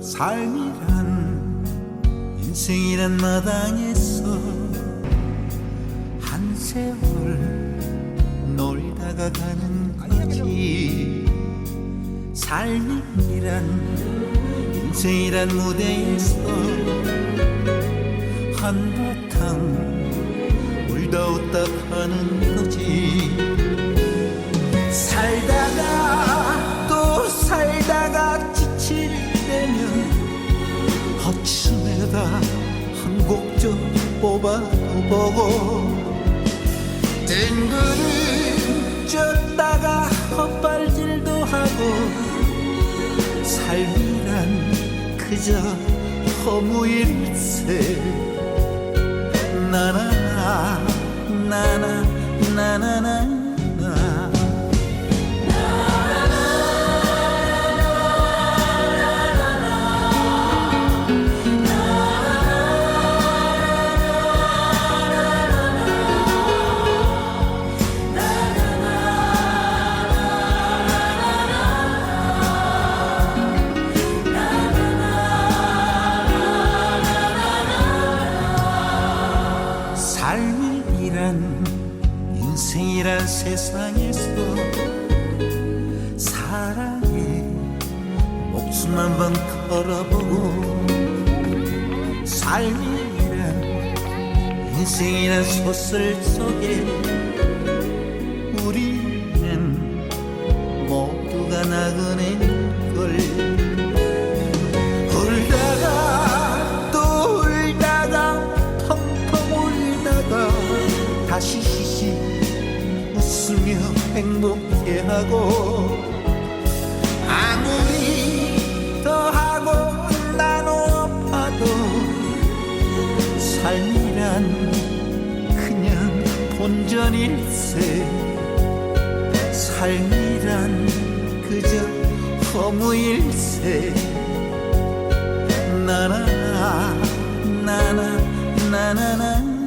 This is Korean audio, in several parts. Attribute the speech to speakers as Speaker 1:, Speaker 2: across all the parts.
Speaker 1: 삶이란 인생이란 마당에서 한 세월 놀다가 가는 거지. 삶이란 인생이란 무대에서 한바탕 울다 웃다 가는 거지. 살다가 또 살다가 지칠 때면 허춤에다 한 곡 좀 뽑아도 보고 뜬구름 쪘다가 헛발질도 하고 삶이란 그저 허무일세 인생이란 세상에서 사랑에 목숨 한 번 걸어보고 삶이란 인생이란 소설 속에 우리는 모두가 나그네인 걸 행복해 하고 아무리 더 하고 나눠 봐도 삶이란 그냥 본전일세. 삶이란 그저 허무일세. 나나나 나나 나나나. 나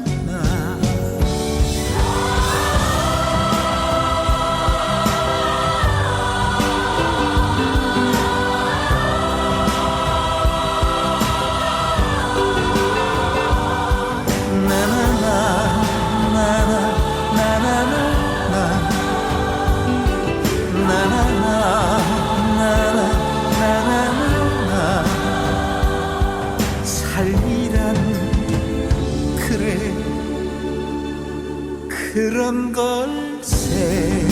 Speaker 1: 그런 걸세